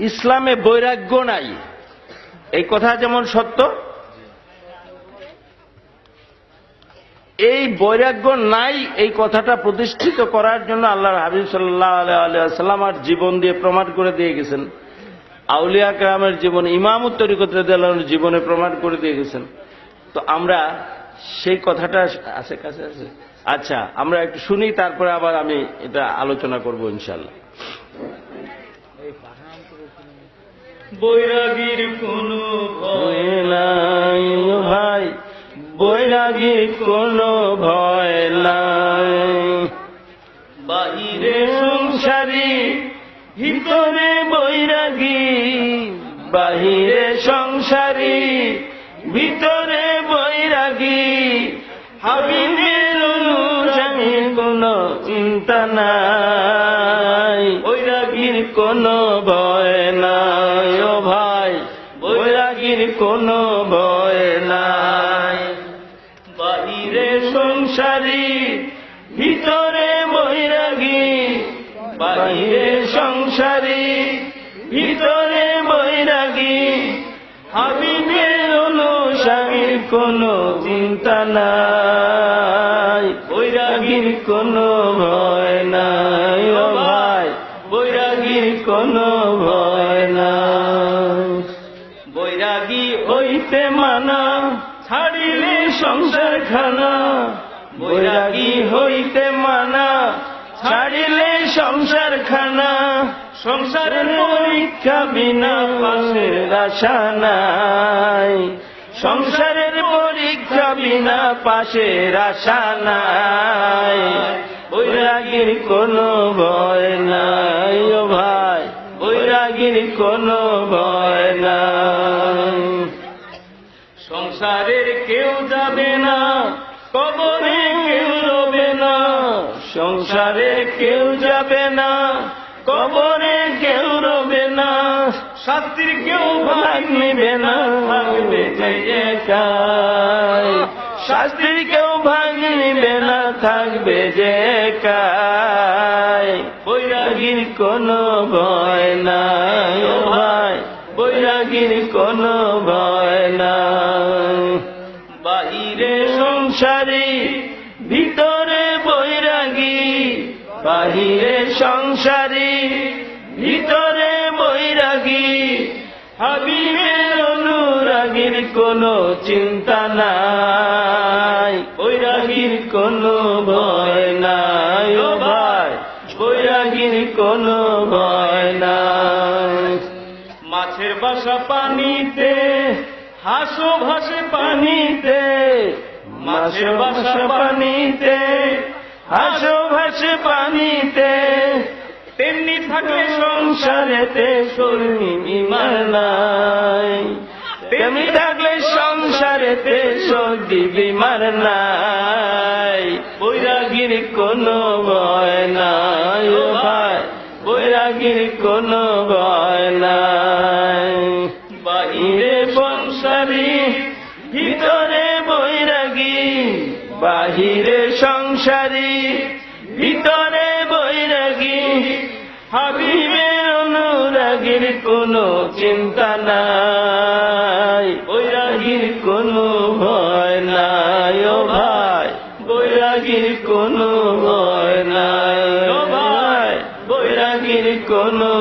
ইসলামে বৈরাগ্য নাই। এই কথা যেমন সত্য, এই বৈরাগ্য নাই এই কথাটা প্রতিষ্ঠিত করার জন্য আল্লাহর হাবিব সাল্লাহ আলিয়াল্লাম আর জীবন দিয়ে প্রমাণ করে দিয়ে গেছেন। আউলিয়া গ্রামের জীবন, ইমামুত তরিকতের জীবনে প্রমাণ করে দিয়ে গেছেন। তো আমরা সেই কথাটা আছে, কাছে আছে? আচ্ছা আমরা একটু শুনি, তারপরে আবার আমি এটা আলোচনা করব ইনশাল্লাহ বৈরাগীর কোনো ভয় নাই ভাই। বৈরাগী কোনো ভয় নাই। বাহিরে সংসারী ভিতরে বৈরাগী। বাহিরে সংসারী ভিতরে বৈরাগী। হাবিবের অনুসারীর কোনো চিন্তা নাই। বৈরাগীর কোনো ভয় কোনো ভয় নাই। বাহিরে সংসারী, ভিতরে বৈরাগী। বাহিরে সংসারী, ভিতরে বৈরাগী। হাবিবের অনুসারীর কোনো চিন্তা নাই। বৈরাগীর কোনো ভয় নাই। ও ভাই, বৈরাগীর কোনো হইতে মানা, ছাড়িলে সংসার খানা। বৈরাগী হইতে মানা, ছাড়িলে সংসার খানা। সংসারের পরীক্ষা বিনা পাশের আশা নাই। সংসারের পরীক্ষা বিনা পাশের আশা নাই। সংসারের কেউ যাবে না, কবরে কেউ রবে না সংসারে কেউ যাবে না, কবরে কেউ রবে না, শাস্তির কেউ ভাগ নিবে না থাকবে যে একাই। শাস্তির কেউ ভাগ নিবে না, থাকবে যে একাই। বৈরাগীর কোনো ভয় ভাই বৈরাগীর কোনো ভয় নাই বাহিরে সংসারী, ভিতরে বৈরাগী। বাহিরে সংসারী, ভিতরে বৈরাগী। হাবিবের অনুরাগীর কোনো চিন্তা নাই। বৈরাগীর কোনো বাসা পানিতে, হাসো ভাসে পানিতে, মাছের বাসা পানিতে, হাসো ভাসে পানিতে। তেমনি থাকে সংসারেতে শরীর নাই। তেমনি থাকলে সংসারেতে সর্দি বিমার নাই। বৈরাগীর কোনো ভয় নাই, ও ভাই। বৈরাগীর কোনো ভয় নাই। বাহিরে সংসারী ভিতরে বৈরাগী, বাহিরে সংসারী, ভিতরে বৈরাগী হাবিবের অনুরাগীর কোনো চিন্তা নাই, বৈরাগীর কোনো ভয় নাই, ও ভাই, বৈরাগীর কোনো ভয় নাই, ও ভাই, বৈরাগীর কোনো